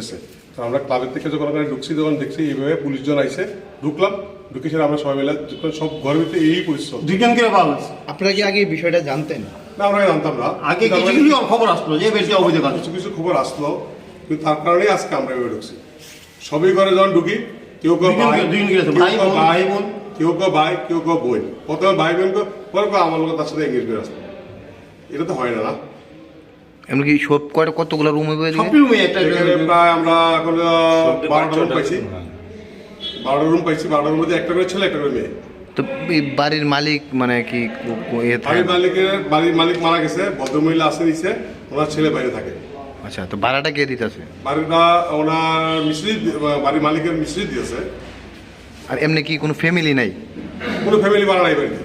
ঢুকতেছে তো আমরা ক্লাবের থেকে যখন ওখানে ঢুকছি তখন দেখছি এইভাবে পুলিশজন আইসে ঢুকলাম ঢুকে সেটা আমরা সবাই মিলে। সব ঘরের ভিতরে এই পরিস্থিতি। দুইজন করে পাওয়া আপনারা কি আগে এই বিষয়টা জানতেন? না আমরা জানতাম না। আগে কিছু কিছু খবর আসলো যে বেশি অবৈধ কাজ। কিছু কিছু খবর আসলো। কিন্তু তার কারণেই আজকে আমরা এভাবে ঢুকছি। সবই ঘরে যখন ঢুকি কেউ কেউ ভাই ভাই বোন। কেউ কেউ ভাই কেউ কেউ বোন। প্রথমে ভাই বোন কেউ পরে আমার লোক তার সাথে এঙ্গেজ করে আসতো এটা তো হয় না না। এমনকি সব কয়টা কতগুলো রুম হবে সবটি রুমে একটা প্রায় আমরা এখন বারোটা রুম পাইছি। বারোটা রুম পাইছি বারোটা রুম মধ্যে একটা করে ছেলে একটা করে মেয়ে। তো বাড়ির মালিক মানে কি বাড়ির মালিকের বাড়ির মালিক মারা গেছে ভদ্রমহিলা আসে নিচে ওনার ছেলে বাইরে থাকে। আচ্ছা তো ভাড়াটা কে দিতেছে? বাড়িটা ওনার মিস্ত্রি বাড়ির মালিকের মিস্ত্রি দিয়েছে। আর এমনি কি কোনো ফ্যামিলি নাই? কোনো ফ্যামিলি ভাড়া নাই বাড়িতে।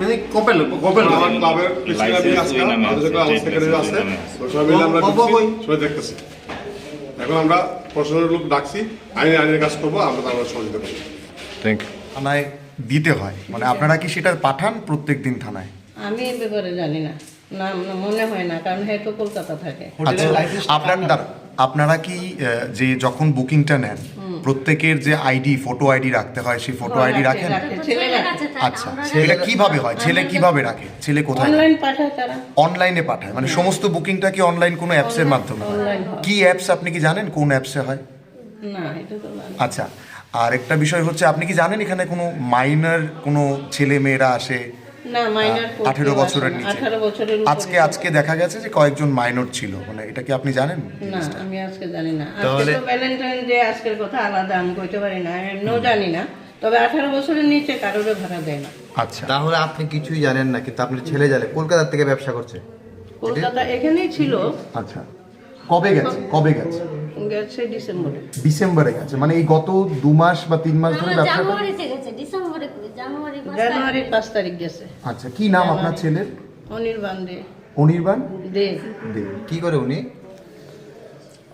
মানে কপেল কপেল আমার সবাই দেখতেছি। এখন আমরা প্রশাসনের লোক ডাকছি আইনে আইনের কাজ করব আমরা সহযোগিতা করব থ্যাংক ইউ থানায় দিতে হয়। মানে আপনারা কি সেটা পাঠান প্রত্যেক দিন থানায়? আমি এ ব্যাপারে জানি না। মনে হয় না কারণ হয়তো কলকাতা থাকে। আচ্ছা আপনার আপনারা কি আহ, যে যখন বুকিংটা নেন প্রত্যেকের যে আইডি ফটো আইডি রাখতে হয় সেই ফটো আইডি রাখেন? আচ্ছা এটা কীভাবে হয়? ছেলে কীভাবে রাখে? ছেলে কোথায়? অনলাইন পাঠায় তারা। অনলাইনে পাঠায়? মানে সমস্ত বুকিংটা কি অনলাইন কোনো অ্যাপসের মাধ্যমে? হয়? কি অ্যাপস আপনি কি জানেন কোন অ্যাপসে হয়? না এটা তো জানি না। আচ্ছা আর একটা বিষয় হচ্ছে আপনি কি জানেন এখানে কোনো মাইনার কোনো ছেলে মেয়েরা আসে? আঠেরো বছরের নিচে। আজকে আজকে দেখা গেছে যে কয়েকজন মাইনর ছিল মানে এটা কি আপনি জানেন না আমি আজকে জানি না। তাহলে- ভ্যালেন্টাইন ডে আজকের কথা আলাদা আমি কইতে পারি না আমি এমনিও জানি না। তবে আঠারো বছরের নিচে কারোর ভাড়া দেয় না। আচ্ছা। তাহলে আপনি কিছুই জানেন না কিন্তু আপনার ছেলে জানে কলকাতা থেকে ব্যবসা করছে। কলকাতা এখানেই ছিল। আচ্ছা। কবে গেছে? কবে গেছে? গেছে ডিসেম্বরে। ডিসেম্বরে গেছে। মানে এই গত দু মাস বা তিন মাস ধরে ব্যবসাটা গেছে ডিসেম্বরে জানুয়ারি পাঁচ জানুয়ারির পাঁচ তারিখ গেছে। আচ্ছা কি নাম আপনার ছেলের? অনির্বাণ দে। অনির্বাণ? দে। দে। কি করে উনি?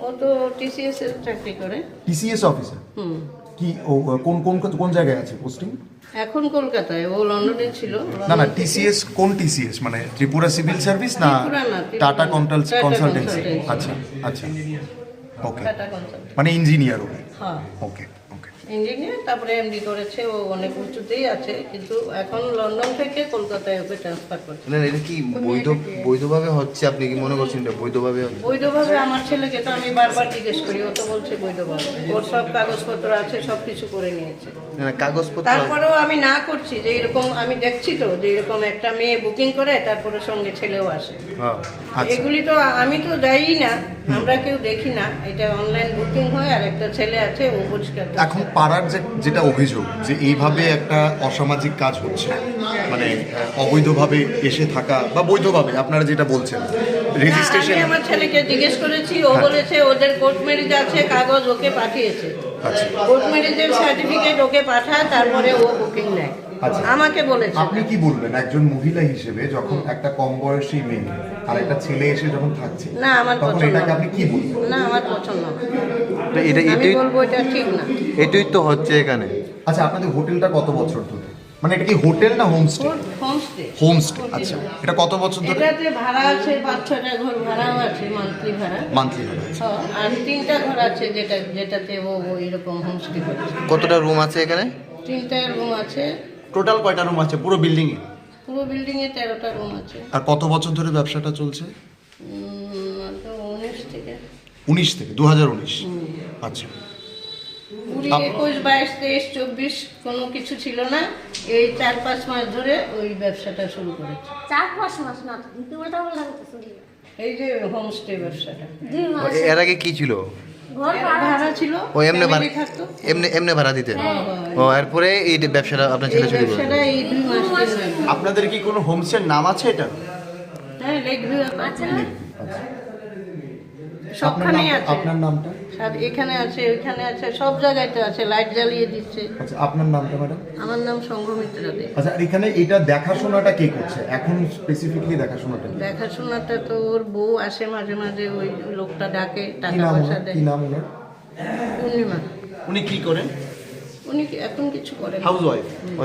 ও তো টিসিএস এর চাকরি করে। টিসিএস অফিসার হুম। কি ও কোন কোন কোন জায়গায় আছে পোস্টিং এখন কলকাতায় ও লন্ডনে ছিল। না না টিসিএস কোন টিসিএস মানে ত্রিপুরা সিভিল সার্ভিস না টাটা। কনসালটেন্সি। আচ্ছা আচ্ছা। ওকে মানে ইঞ্জিনিয়ার হ্যাঁ। ওকে ওকে ইঞ্জিনিয়ার তারপরে এমডি করেছে ও অনেক উঁচুতেই আছে কিন্তু এখন লন্ডন থেকে কলকাতায় ওকে ট্রান্সফার করছে। না এটা কি বৈধ বৈধভাবে হচ্ছে? আপনি কি মনে করছেন এটা বৈধভাবে হচ্ছে? বৈধভাবে আমার ছেলেকে তো আমি বারবার জিজ্ঞেস করি ও তো বলছে বৈধভাবে। ওর সব কাগজপত্র আছে সব কিছু করে নিয়েছে। না না, কাগজপত্র তারপরেও আমি না করছি যে এরকম আমি দেখছি তো যে এরকম একটা মেয়ে বুকিং করে তারপরে সঙ্গে ছেলেও আসে। হ্যাঁ আচ্ছা। এগুলি তো আমি তো যাই না আমরা কেউ দেখি না। এটা অনলাইন বুকিং হয় আর একটা ছেলে আছে ও পরিষ্কার এখন পাড়ার যে, যেটা অভিযোগ, যে এইভাবে একটা অসামাজিক কাজ হচ্ছে মানে অবৈধভাবে এসে থাকা, বা বৈধভাবে, আপনারা যেটা বলছেন রেজিস্ট্রেশন আমি আমার ছেলেকে জিজ্ঞেস করেছি ও বলেছে ওদের কোর্ট ম্যারেজ আছে কাগজ ওকে পাঠিয়েছে। আচ্ছা। কোর্ট ম্যারেজের সার্টিফিকেট ওকে পাঠায় তারপরে ও বুকিং নেয়। আচ্ছা। আমাকে বলেছে। আপনি কি বলবেন একজন মহিলা হিসেবে যখন একটা কম বয়সী মেয়ে আর একটা ছেলে এসে যখন থাকছে না আমার তখন পছন্দ এটাকে আপনি কি বলবেন? না আমার পছন্দ না। এটা এটাই বলব এটা ঠিক না। এটাই তো হচ্ছে এখানে। আচ্ছা আপনাদের হোটেলটা কত বছর ধরে? মানে এটা কি হোটেল না হোমস্টে? হোমস্টে। হোমস্টে আচ্ছা। এটা কত বছর ধরে? এটাতে ভাড়া আছে পাঁচ ছটা ঘর ভাড়াও আছে মান্থলি ভাড়া। মান্থলি হ্যাঁ, আর তিনটা ঘর আছে যেটা যেটাতে ও এরকম হোমস্টে করছে। কতটা রুম আছে এখানে? তিনটা রুম আছে। টোটাল কয়টা রুম আছে? পুরো বিল্ডিং এ? পুরো বিল্ডিং এ তেরোটা রুম আছে। আর কত বছর ধরে ব্যবসাটা চলছে? উম, তো উনিশ থেকে। উনিশ থেকে দু হাজার উনিশ আচ্ছা। কুড়ি একুশ বাইশ তেইশ চব্বিশ কোনো কিছু ছিল না। এই চার পাঁচ মাস ধরে ওই ব্যবসাটা শুরু করেছে। চার পাঁচ মাস না এই যে হোমস্টে ব্যবসাটা। দুই মাস। এর আগে কি ছিল? ঘর ভাড়া ছিল। ও এমনি ভাড়া family থাকতো। এমনি এমনি ভাড়া দিতেন? হ্যাঁ। ও এরপরে এই ব্যবসাটা আপনার ছেলে শুরু করে ব্যবসাটা এই দুই মাস তিন আপনাদের কি কোনো হোমস্টের নাম আছে এটা? হ্যাঁ লেক ভিউ। নাম আছে। আপনার নামটা? আর এখানে আছে ওইখানে আছে সব জায়গায় তো আছে লাইট জ্বালিয়ে দিচ্ছে। আচ্ছা আপনার নামটা ম্যাডাম? আমার নাম সংঘমিত্র দে। আচ্ছা আর এখানে এটা দেখাশোনাটা কে করছে? এখন স্পেসিফিকলি দেখাশোনাটা দেখাশোনাটা তো ওর বউ আসে মাঝে মাঝে ওই লোকটা ডাকে টাকা পয়সা দেয়। কি নাম ওনার? পূর্ণিমা। উনি কি করেন? উনি কি এখন কিছু করেন না। হাউস ওয়াইফ ও